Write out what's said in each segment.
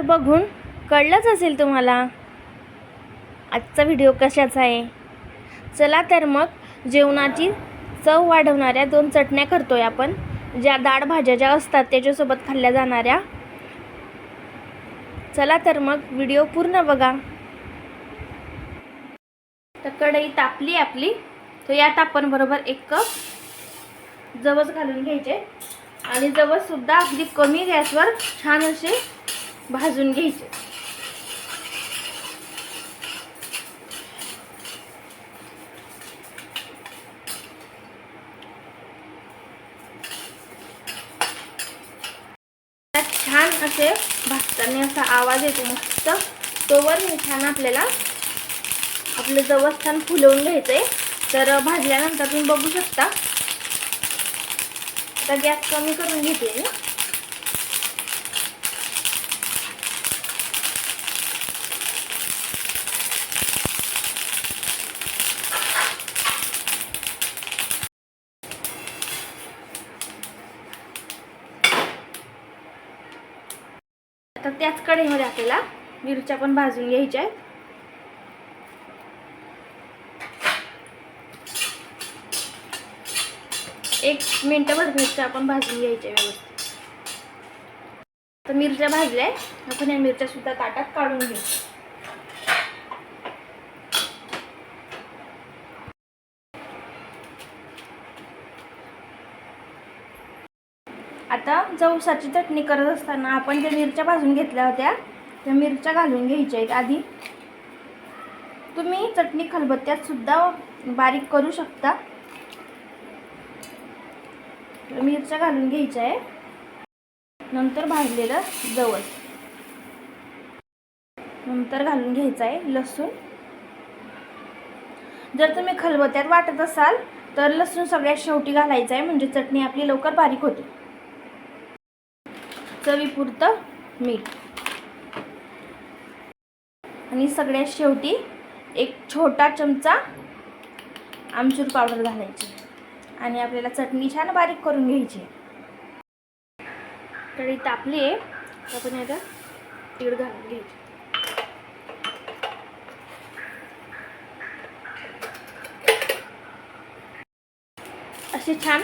तर बघून कळलंच असेल तुम्हाला. आजचा व्हिडिओ कशाचा आहे? चला तर मग जेवणाची चव वाढवणाऱ्या दोन चटण्या करतोय आपण ज्या डाळ भाज्या ज्या असतात त्याच्यासोबत खाल्ल्या जाणाऱ्या. चला तर मग व्हिडिओ पूर्ण बघा. तर कढई तापली आपली तर यात आपण बरोबर एक कप जवस घालून घ्यायचे. आणि जवस सुद्धा अगदी कमी गॅसवर छान असे भाजून घ्यायचे. छान असे भाजताना असा आवाज येतो मस्त. तोवर हे छान आपल्याला आपलं जवळ छान फुलवून घ्यायचं आहे तर भाजल्यानंतर तुम्ही बघू शकता. आता गॅस कमी करून घेते मी. तर त्याच कढईमध्ये आपल्याला मिरच्या पण भाजून घ्यायच्या आहेत. एक मिनटभर मिरच्या आपण भाजून घ्यायच्या व्यवस्थित. तर मिरच्या भाजल्या आपण या मिरच्या सुद्धा ताटात काढून घेऊ. आता जवसाची चटणी करत असताना आपण ज्या मिरच्या भाजून घेतल्या होत्या त्या मिरच्या घालून घ्यायच्या आहेत आधी. तुम्ही चटणी खलबत्त्यात सुद्धा बारीक करू शकता. मिरच्या घालून घ्यायच्या आहे नंतर भाजलेलं जवस. नंतर घालून घ्यायचं आहे लसूण. जर तुम्ही खलबत्त्यात वाटत असाल तर लसूण सगळ्यात शेवटी घालायचं आहे म्हणजे चटणी आपली लवकर बारीक होते. चवीपुरतं मीठ. आणि सगळ्यात शेवटी एक छोटा चमचा आमचूर पावडर घालायची. आणि आपल्याला चटणी छान बारीक करून घ्यायची. कढई तापली आहे. आपण याला तीळ घालून घ्यायची. असे छान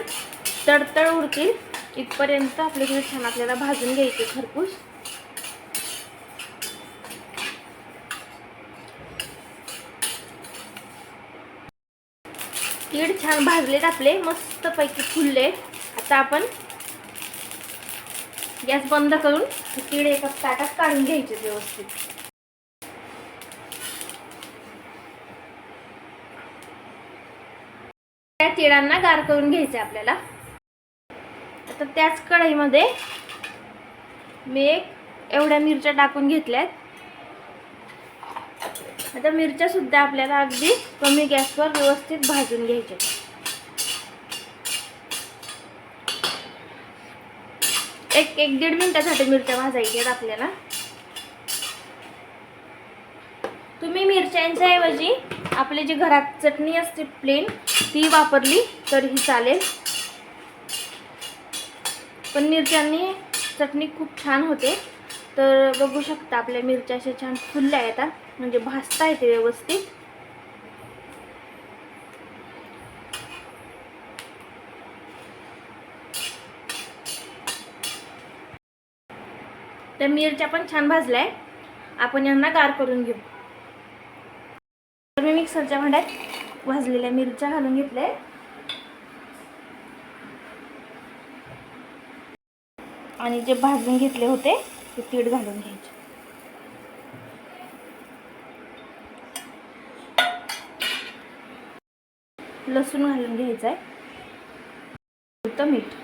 तडतड उडतील इथपर्यंत आपल्याकडे छान आपल्याला भाजून घ्यायचे खरपूस. तीड छान भाजलेत आपले मस्त पैकी फुलले. आता आपण गॅस बंद करून तीड एका ताटात काढून घ्यायचे व्यवस्थित. त्या तिळांना गार करून घ्यायचे आपल्याला. तर त्याच कढईमध्ये मी एक एवढ्या मिरच्या टाकून घेतल्यात. आता मिरच्या सुद्धा आपल्याला अगदी कमी गॅसवर व्यवस्थित भाजून घ्यायच्या. एक एक दीड मिनटासाठी मिरच्या भाजायच्या आहेत आपल्याला. तुम्ही मिरच्यांच्या ऐवजी आपली जी घरात चटणी असते प्लेन ती वापरली तरीही चालेल. पण मिरच्यांनी चटणी खूप छान होते. तर बघू शकता आपल्या मिरच्या अशा छान फुलल्या येतात म्हणजे भाजता येते व्यवस्थित. त्या मिरच्या पण छान भाजल्या आपण यांना गार करून घेऊ. तर मी मिक्सरच्या भांड्यात भाजलेल्या मिरच्या घालून घेतल्या आणि जे भाजून घेतले होते ते तीळ घालून घ्यायचे. लसूण घालून घ्यायचं आहे मीठ.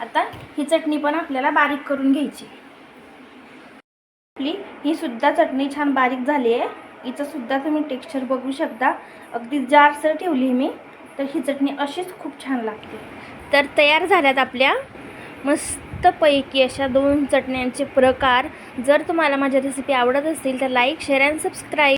आता ही चटणी पण आपल्याला बारीक करून घ्यायची. आपली ही सुद्धा चटणी छान बारीक झाली आहे. हिचं सुद्धा तुम्ही टेक्स्चर बघू शकता. अगदी जारसर ठेवली मी. तर ही चटणी अशीच खूप छान लागते. तर तयार झाल्यात आपल्या मस्तपैकी अशा दोन चटण्यांचे प्रकार. जर तुम्हाला माझ्या रेसिपी आवडत असतील तर लाईक शेअर अँड सबस्क्राईब